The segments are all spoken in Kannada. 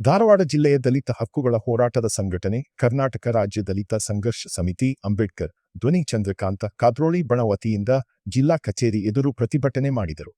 ಧಾರವಾಡ ಜಿಲ್ಲೆಯ ದಲಿತ ಹಕ್ಕುಗಳ ಹೋರಾಟದ ಸಂಘಟನೆ, ಕರ್ನಾಟಕ ರಾಜ್ಯ ದಲಿತ ಸಂಘರ್ಷ ಸಮಿತಿ, ಅಂಬೇಡ್ಕರ್, ಧ್ವನಿ ಚಂದ್ರಕಾಂತ, ಕಾದ್ರೋಳಿ ಬಣ ವತಿಯಿಂದ ಜಿಲ್ಲಾ ಕಚೇರಿ ಎದುರು ಪ್ರತಿಭಟನೆ ಮಾಡಿದರು.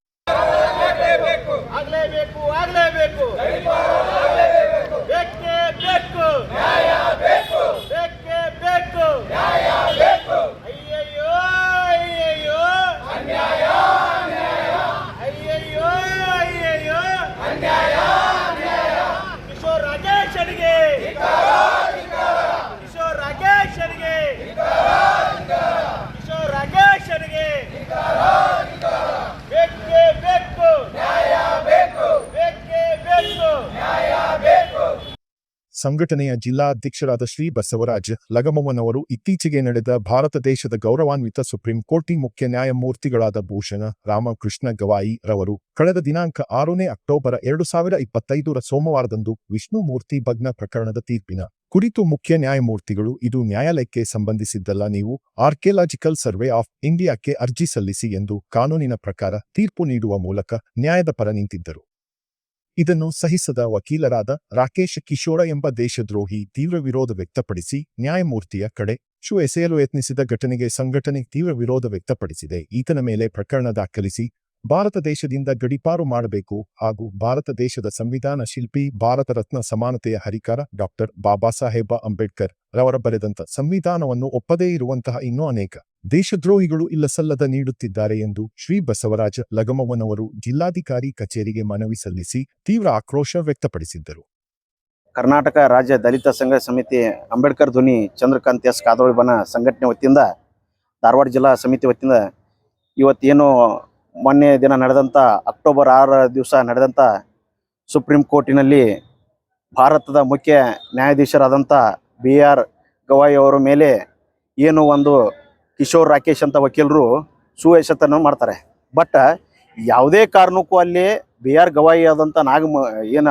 ಸಂಘಟನೆಯ ಜಿಲ್ಲಾಧ್ಯಕ್ಷರಾದ ಶ್ರೀ ಬಸವರಾಜ್ ಲಗಮವನವರು ಇತ್ತೀಚೆಗೆ ನಡೆದ ಭಾರತ ದೇಶದ ಗೌರವಾನ್ವಿತ ಸುಪ್ರೀಂ ಕೋರ್ಟಿ ಮುಖ್ಯ ನ್ಯಾಯಮೂರ್ತಿಗಳಾದ ಭೂಷಣ ರಾಮಕೃಷ್ಣ ಗವಾಯಿ ರವರು ಕಳೆದ ದಿನಾಂಕ ಆರನೇ ಅಕ್ಟೋಬರ್ ಎರಡು ಸಾವಿರ ಇಪ್ಪತ್ತೈದರ ಸೋಮವಾರದಂದು ವಿಷ್ಣುಮೂರ್ತಿ ಭಗ್ನ ಪ್ರಕರಣದ ತೀರ್ಪಿನ ಕುರಿತು ಮುಖ್ಯ ನ್ಯಾಯಮೂರ್ತಿಗಳು ಇದು ನ್ಯಾಯಾಲಯಕ್ಕೆ ಸಂಬಂಧಿಸಿದ್ದಲ್ಲ, ನೀವು ಆರ್ಕಿಯಲಾಜಿಕಲ್ ಸರ್ವೆ ಆಫ್ ಇಂಡಿಯಾಕ್ಕೆ ಅರ್ಜಿ ಸಲ್ಲಿಸಿ ಎಂದು ಕಾನೂನಿನ ಪ್ರಕಾರ ತೀರ್ಪು ನೀಡುವ ಮೂಲಕ ನ್ಯಾಯದ ಪರ ನಿಂತಿದ್ದರು. ಇದನ್ನು ಸಹಿಸದ ವಕೀಲರಾದ ರಾಕೇಶ್ ಕಿಶೋರ ಎಂಬ ದೇಶದ್ರೋಹಿ ತೀವ್ರ ವಿರೋಧ ವ್ಯಕ್ತಪಡಿಸಿ ನ್ಯಾಯಮೂರ್ತಿಯ ಕಡೆ ಶು ಎಸೆಯಲು ಯತ್ನಿಸಿದ ಘಟನೆಗೆ ಸಂಘಟನೆ ತೀವ್ರ ವಿರೋಧ ವ್ಯಕ್ತಪಡಿಸಿದೆ. ಈತನ ಮೇಲೆ ಪ್ರಕರಣ ದಾಖಲಿಸಿ ಭಾರತ ದೇಶದಿಂದ ಗಡಿಪಾರು ಮಾಡಬೇಕು ಹಾಗೂ ಭಾರತ ದೇಶದ ಸಂವಿಧಾನ ಶಿಲ್ಪಿ, ಭಾರತ ರತ್ನ ಸಮಾನತೆಯ ಹರಿಕಾರ ಡಾಕ್ಟರ್ ಬಾಬಾ ಸಾಹೇಬ ಅಂಬೇಡ್ಕರ್ ರವರ ಬರೆದಂತ ಸಂವಿಧಾನವನ್ನು ಒಪ್ಪದೇ ಇರುವಂತಹ ಇನ್ನೂ ಅನೇಕ ದೇಶದ್ರೋಹಿಗಳು ಇಲ್ಲಸಲ್ಲದ ನೀಡುತ್ತಿದ್ದಾರೆ ಎಂದು ಶ್ರೀ ಬಸವರಾಜ ಲಗಮವನವರು ಜಿಲ್ಲಾಧಿಕಾರಿ ಕಚೇರಿಗೆ ಮನವಿ ಸಲ್ಲಿಸಿ ತೀವ್ರ ಆಕ್ರೋಶ ವ್ಯಕ್ತಪಡಿಸಿದ್ದರು. ಕರ್ನಾಟಕ ರಾಜ್ಯ ದಲಿತ ಸಂಘ ಸಮಿತಿ ಅಂಬೇಡ್ಕರ್ ಧ್ವನಿ ಚಂದ್ರಕಾಂತ್ ಎಸ್ ಕಾದೋಳಿ ಬನ ಸಂಘಟನೆ ವತಿಯಿಂದ, ಧಾರವಾಡ ಜಿಲ್ಲಾ ಸಮಿತಿ ವತಿಯಿಂದ ಇವತ್ತೇನು ಮೊನ್ನೆ ದಿನ ನಡೆದಂಥ ಅಕ್ಟೋಬರ್ ಆರ ದಿವಸ ನಡೆದಂಥ ಸುಪ್ರೀಂ ಕೋರ್ಟಿನಲ್ಲಿ ಭಾರತದ ಮುಖ್ಯ ನ್ಯಾಯಾಧೀಶರಾದಂಥ ಬಿ ಆರ್ ಗವಾಯಿ ಅವರ ಮೇಲೆ ಏನು ಒಂದು ಕಿಶೋರ್ ರಾಕೇಶ್ ಅಂತ ವಕೀಲರು ಸುವೇಶತನ ಮಾಡ್ತಾರೆ. ಬಟ್ ಯಾವುದೇ ಕಾರಣಕ್ಕೂ ಅಲ್ಲಿ ಬಿ ಆರ್ ಗವಾಯಿ ಆದಂಥ ನಾಗ ಏನ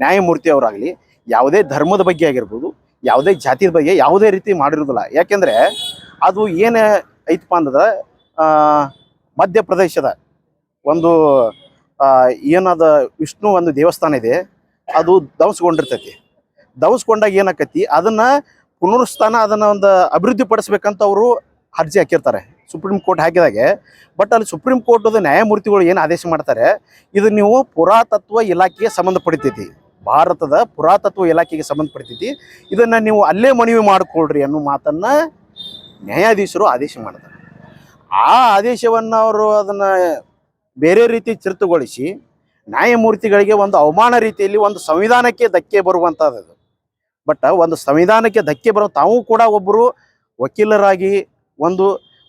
ನ್ಯಾಯಮೂರ್ತಿ ಅವರಾಗಲಿ ಯಾವುದೇ ಧರ್ಮದ ಬಗ್ಗೆ ಆಗಿರ್ಬೋದು, ಯಾವುದೇ ಜಾತಿಯ ಬಗ್ಗೆ ಯಾವುದೇ ರೀತಿ ಮಾಡಿರೋದಿಲ್ಲ. ಯಾಕೆಂದರೆ ಅದು ಏನು ಐತಪ್ಪ ಅಂದ್ರೆ ಮಧ್ಯಪ್ರದೇಶದ ಒಂದು ಏನಾದ ವಿಷ್ಣು ಒಂದು ದೇವಸ್ಥಾನ ಇದೆ, ಅದು ಧ್ವಂಸಗೊಂಡಿರ್ತೈತಿ ಧ್ವಂಸಗೊಂಡಾಗ ಏನಾಕತಿ, ಅದನ್ನು ಪುನರುಸ್ಥಾನ ಅದನ್ನ ಒಂದು ಅಭಿವೃದ್ಧಿ ಪಡಿಸ್ಬೇಕಂತ ಅವರು ಅರ್ಜಿ ಹಾಕಿರ್ತಾರೆ. ಸುಪ್ರೀಂ ಕೋರ್ಟ್ ಹಾಕಿದಾಗೆ, ಬಟ್ ಅಲ್ಲಿ ಸುಪ್ರೀಂ ಕೋರ್ಟದ ನ್ಯಾಯಮೂರ್ತಿಗಳು ಏನು ಆದೇಶ ಮಾಡ್ತಾರೆ, ಇದು ನೀವು ಪುರಾತತ್ವ ಇಲಾಖೆಗೆ ಸಂಬಂಧಪಡ್ತೈತಿ ಭಾರತದ ಪುರಾತತ್ವ ಇಲಾಖೆಗೆ ಸಂಬಂಧಪಡ್ತೈತಿ ಇದನ್ನು ನೀವು ಅಲ್ಲೇ ಮನವಿ ಮಾಡಿಕೊಳ್ರಿ ಅನ್ನೋ ಮಾತನ್ನು ನ್ಯಾಯಾಧೀಶರು ಆದೇಶ ಮಾಡ್ತಾರೆ. ಆ ಆದೇಶವನ್ನು ಅವರು ಅದನ್ನು ಬೇರೆ ರೀತಿ ಚಿರುತುಗೊಳಿಸಿ ನ್ಯಾಯಮೂರ್ತಿಗಳಿಗೆ ಒಂದು ಅವಮಾನ ರೀತಿಯಲ್ಲಿ ಒಂದು ಸಂವಿಧಾನಕ್ಕೆ ಧಕ್ಕೆ ಬರುವಂಥದ್ದು ಬಟ್ ಒಂದು ಸಂವಿಧಾನಕ್ಕೆ ಧಕ್ಕೆ ಬರೋ ತಾವು ಕೂಡ ಒಬ್ಬರು ವಕೀಲರಾಗಿ ಒಂದು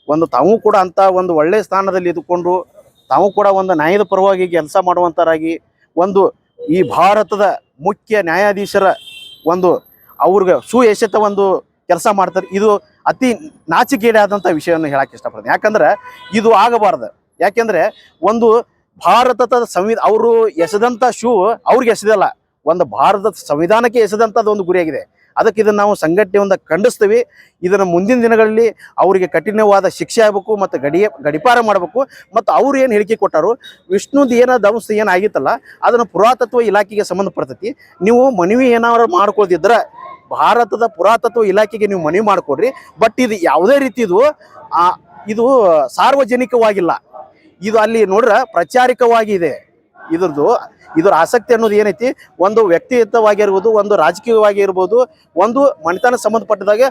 ಒಂದು ತಾವು ಕೂಡ ಅಂತ ಒಂದು ಒಳ್ಳೆಯ ಸ್ಥಾನದಲ್ಲಿ ಇದ್ದುಕೊಂಡು, ತಾವು ಕೂಡ ಒಂದು ನ್ಯಾಯದ ಪರವಾಗಿ ಕೆಲಸ ಮಾಡುವಂಥರಾಗಿ ಒಂದು ಈ ಭಾರತದ ಮುಖ್ಯ ನ್ಯಾಯಾಧೀಶರ ಒಂದು ಅವ್ರಿಗೆ ಸುಯಶತ ಒಂದು ಕೆಲಸ ಮಾಡ್ತಾರೆ. ಇದು ಅತಿ ನಾಚಿಕೆಯಾದಂಥ ವಿಷಯವನ್ನು ಹೇಳಕ್ಕೆ ಇಷ್ಟಪಡ್ತೀನಿ. ಯಾಕಂದ್ರೆ ಇದು ಆಗಬಾರ್ದು. ಯಾಕೆಂದರೆ ಒಂದು ಭಾರತದ ಸಂವಿಧ ಅವರು ಎಸೆದಂಥ ಶೂ ಅವ್ರಿಗೆ ಎಸೆದಲ್ಲ. ಒಂದು ಭಾರತದ ಸಂವಿಧಾನಕ್ಕೆ ಎಸೆದಂಥದ್ದು ಒಂದು ಗುರಿಯಾಗಿದೆ. ಅದಕ್ಕೆ ಇದನ್ನು ನಾವು ಸಂಘಟನೆಯಿಂದ ಖಂಡಿಸ್ತೀವಿ. ಇದನ್ನು ಮುಂದಿನ ದಿನಗಳಲ್ಲಿ ಅವರಿಗೆ ಕಠಿಣವಾದ ಶಿಕ್ಷೆ ಆಗಬೇಕು ಮತ್ತು ಗಡಿ ಗಡಿಪಾರ ಮಾಡಬೇಕು ಮತ್ತು ಅವ್ರು ಏನು ಹೇಳಿಕೆ ಕೊಟ್ಟಾರು, ವಿಷ್ಣುದು ಏನೋ ದಂಶ ಏನಾಗಿತ್ತಲ್ಲ ಅದನ್ನು ಪುರಾತತ್ವ ಇಲಾಖೆಗೆ ಸಂಬಂಧಪಡ್ತೈತಿ. ನೀವು ಮನವಿ ಏನಾದ್ರು ಮಾಡ್ಕೊಳ್ದಿದ್ರೆ, ಭಾರತದ ಪುರಾತತ್ವ ಇಲಾಖೆಗೆ ನೀವು ಮನವಿ ಮಾಡಿಕೊಡ್ರಿ. ಬಟ್ ಇದು ಯಾವುದೇ ರೀತಿದು ಇದು ಸಾರ್ವಜನಿಕವಾಗಿಲ್ಲ. ಇದು ಅಲ್ಲಿ ನೋಡ್ರೆ ಪ್ರಚಾರಿಕವಾಗಿದೆ. ಇದರದು ಇದ್ರದ್ದು ಇದ್ರ ಆಸಕ್ತಿ ಅನ್ನೋದು ಏನೈತಿ? ಒಂದು ವ್ಯಕ್ತಿಯುತವಾಗಿರ್ಬೋದು ಒಂದು ರಾಜಕೀಯವಾಗಿ ಇರ್ಬೋದು ಒಂದು ಮನೆತನ ಸಂಬಂಧಪಟ್ಟದಾಗ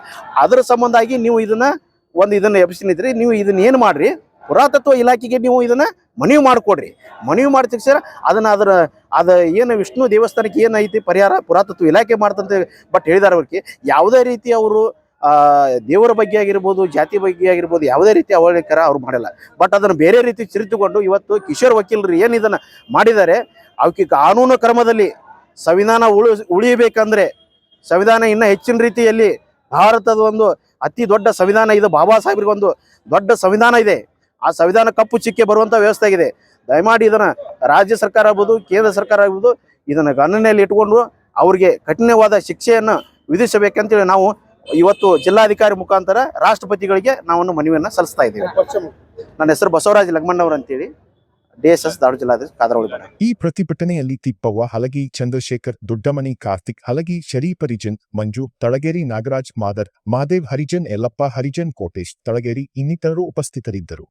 ಅದರ ಸಂಬಂಧಾಗಿ ನೀವು ಇದನ್ನ ಒಂದು ಇದನ್ನ ಎಬ್ಸಿನಿದ್ರಿ ನೀವು ಇದನ್ನ ಏನು ಮಾಡ್ರಿ? ಪುರಾತತ್ವ ಇಲಾಖೆಗೆ ನೀವು ಇದನ್ನ ಮನವಿ ಮಾಡಿಕೊಡ್ರಿ. ಮನವಿ ಮಾಡಿ ಸರ್ ಅದನ್ನ ಅದರ ಅದ ಏನು ವಿಷ್ಣು ದೇವಸ್ಥಾನಕ್ಕೆ ಏನೈತಿ ಪರಿಹಾರ? ಪುರಾತತ್ವ ಇಲಾಖೆ ಮಾಡ್ತಂತೆ ಬಟ್ ಹೇಳಿದಾರೆ ಅವ್ರಿಗೆ. ಯಾವುದೇ ರೀತಿ ಅವರು ದೇವರ ಬಗ್ಗೆ ಆಗಿರ್ಬೋದು, ಜಾತಿ ಬಗ್ಗೆ ಆಗಿರ್ಬೋದು, ಯಾವುದೇ ರೀತಿ ಅವಳಿಕರ ಅವ್ರು ಮಾಡಿಲ್ಲ. ಬಟ್ ಅದನ್ನು ಬೇರೆ ರೀತಿ ಚಿರಿತುಕೊಂಡು ಇವತ್ತು ಕಿಶೋರ್ ವಕೀಲರು ಏನು ಇದನ್ನು ಮಾಡಿದ್ದಾರೆ ಅವಕ್ಕೆ ಕಾನೂನು ಕ್ರಮದಲ್ಲಿ ಸಂವಿಧಾನ ಉಳಿ, ಉಳಿಯಬೇಕಂದ್ರೆ ಸಂವಿಧಾನ ಇನ್ನೂ ಹೆಚ್ಚಿನ ರೀತಿಯಲ್ಲಿ ಭಾರತದ ಒಂದು ಅತಿ ದೊಡ್ಡ ಸಂವಿಧಾನ ಇದು. ಬಾಬಾ ಸಾಹೇಬ್ರಿಗೊಂದು ದೊಡ್ಡ ಸಂವಿಧಾನ ಇದೆ. ಆ ಸಂವಿಧಾನ ಕಪ್ಪು ಚಿಕ್ಕೆ ಬರುವಂಥ ವ್ಯವಸ್ಥೆ ಆಗಿದೆ. ದಯಮಾಡಿ ಇದನ್ನ ರಾಜ್ಯ ಸರ್ಕಾರ ಆಗ್ಬೋದು, ಕೇಂದ್ರ ಸರ್ಕಾರ ಆಗ್ಬೋದು, ಇದನ್ನ ಗಣನೆಯಲ್ಲಿ ಇಟ್ಕೊಂಡು ಅವ್ರಿಗೆ ಕಠಿಣವಾದ ಶಿಕ್ಷೆಯನ್ನು ವಿಧಿಸಬೇಕಂತೇಳಿ ನಾವು ಇವತ್ತು ಜಿಲ್ಲಾಧಿಕಾರಿ ಮುಖಾಂತರ ರಾಷ್ಟ್ರಪತಿಗಳಿಗೆ ನಾವು ಮನವಿಯನ್ನು ಸಲ್ಲಿಸ್ತಾ ಇದ್ದೀವಿ. ನನ್ನ ಹೆಸರು ಬಸವರಾಜ್ ಲಗ್ಮಣ್ಣವ್ರು ಅಂತೇಳಿ ಡಿಎಸ್ಎಸ್ ದಾಡು ಜಿಲ್ಲಾಧ್ಯಕ್ಷ ಕಾದರವಳಿ ಈ ಪ್ರತಿಭಟನೆಯಲ್ಲಿ ತಿಪ್ಪವ್ವ, ಹಲಗಿ ಚಂದ್ರಶೇಖರ್, ದೊಡ್ಡಮನಿ ಕಾರ್ತಿಕ್, ಹಲಗಿ ಶರೀಫ್ ಹರಿಜನ್, ಮಂಜು, ತಳಗೇರಿ ನಾಗರಾಜ್ ಮಾದರ್, ಮಹಾದೇವ್ ಹರಿಜನ್, ಯಲ್ಲಪ್ಪ ಹರಿಜನ್, ಕೋಟೇಶ್, ತಳಗೇರಿ ಇನ್ನಿತರರು ಉಪಸ್ಥಿತರಿದ್ದರು.